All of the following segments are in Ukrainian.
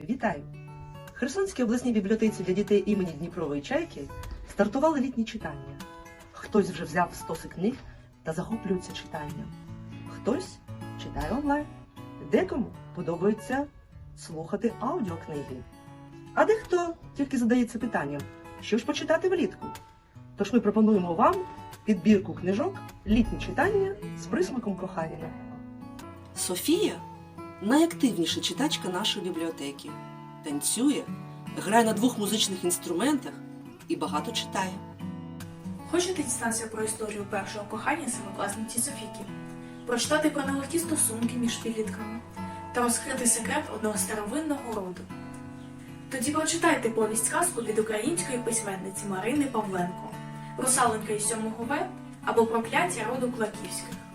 Вітаю! В Херсонській обласній бібліотеці для дітей імені Дніпрової чайки стартували літні читання. Хтось вже взяв стоси книг та захоплюється читанням. Хтось читає онлайн. Декому подобається слухати аудіокниги. А дехто тільки задається питанням, що ж почитати влітку. Тож ми пропонуємо вам підбірку книжок Літні читання з присмаком кохання. Софія найактивніша читачка нашої бібліотеки. Танцює, грає на двох музичних інструментах і багато читає. Хочете дізнатися про історію першого кохання семикласниці Софіки, прочитати про нелегкі стосунки між підлітками та розкрити секрет одного старовинного роду? Тоді прочитайте повість сказку від української письменниці Марини Павленко Русаленька із сьомого В або Прокляття роду Клаківських.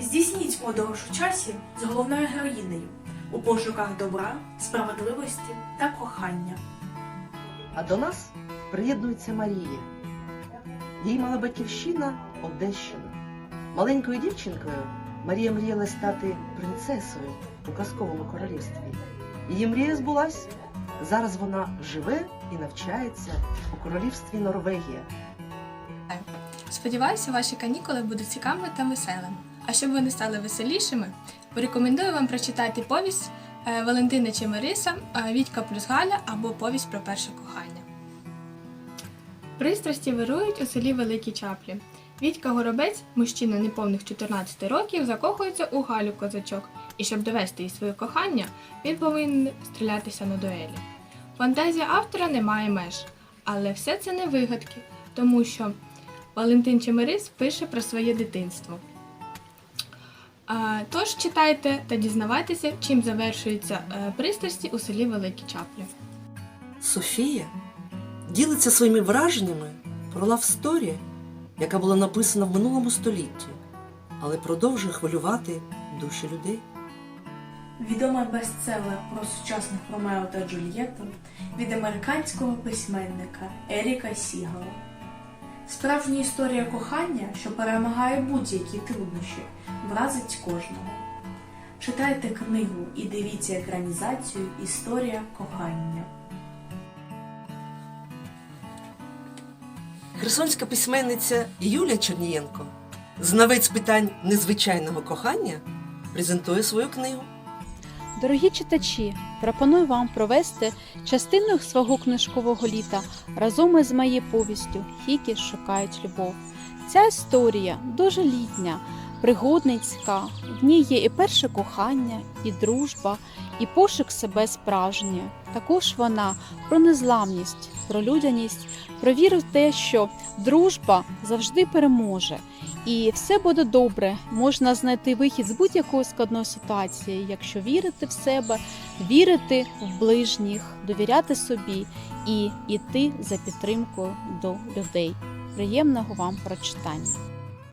Здійсніть подорож у часі з головною героїнею у пошуках добра, справедливості та кохання. А до нас приєднується Марія. Її мала батьківщина Одещина. Маленькою дівчинкою Марія мріяла стати принцесою у казковому королівстві. Її мрія збулась. Зараз вона живе і навчається у королівстві Норвегія. Сподіваюся, ваші канікули будуть цікавими та веселими. А щоб вони стали веселішими, порекомендую вам прочитати повість е, Валентини Чемериса е, Вітька плюс Галя або повість про перше кохання. Пристрасті вирують у селі Великі Чаплі. Вітька Горобець, мужчина неповних 14 років, закохується у Галю козачок, і щоб довести їй своє кохання, він повинен стрілятися на дуелі. Фантазія автора не має меж, але все це не вигадки, тому що Валентин Чемерис пише про своє дитинство. Тож читайте та дізнавайтеся, чим завершуються е, пристрасті у селі Великі Чаплі. Софія ділиться своїми враженнями про лавсторі, яка була написана в минулому столітті, але продовжує хвилювати душі людей. Відомий бестселер про сучасних Ромео та Джульєтту від американського письменника Еріка Сігала. Справжня історія кохання, що перемагає будь-які труднощі, вразить кожного. Читайте книгу і дивіться екранізацію Історія кохання. Херсонська письменниця Юлія Чернієнко, знавець питань незвичайного кохання, презентує свою книгу. Дорогі читачі, пропоную вам провести частину свого книжкового літа разом із моєю повістю Хікі шукають любов. Ця історія дуже літня, пригодницька. В ній є і перше кохання, і дружба, і пошук себе справжньої. Також вона про незламність, про людяність, про віру в те, що дружба завжди переможе. І все буде добре. Можна знайти вихід з будь-якої складної ситуації, якщо вірити в себе, вірити в ближніх, довіряти собі і йти за підтримкою до людей. Приємного вам прочитання!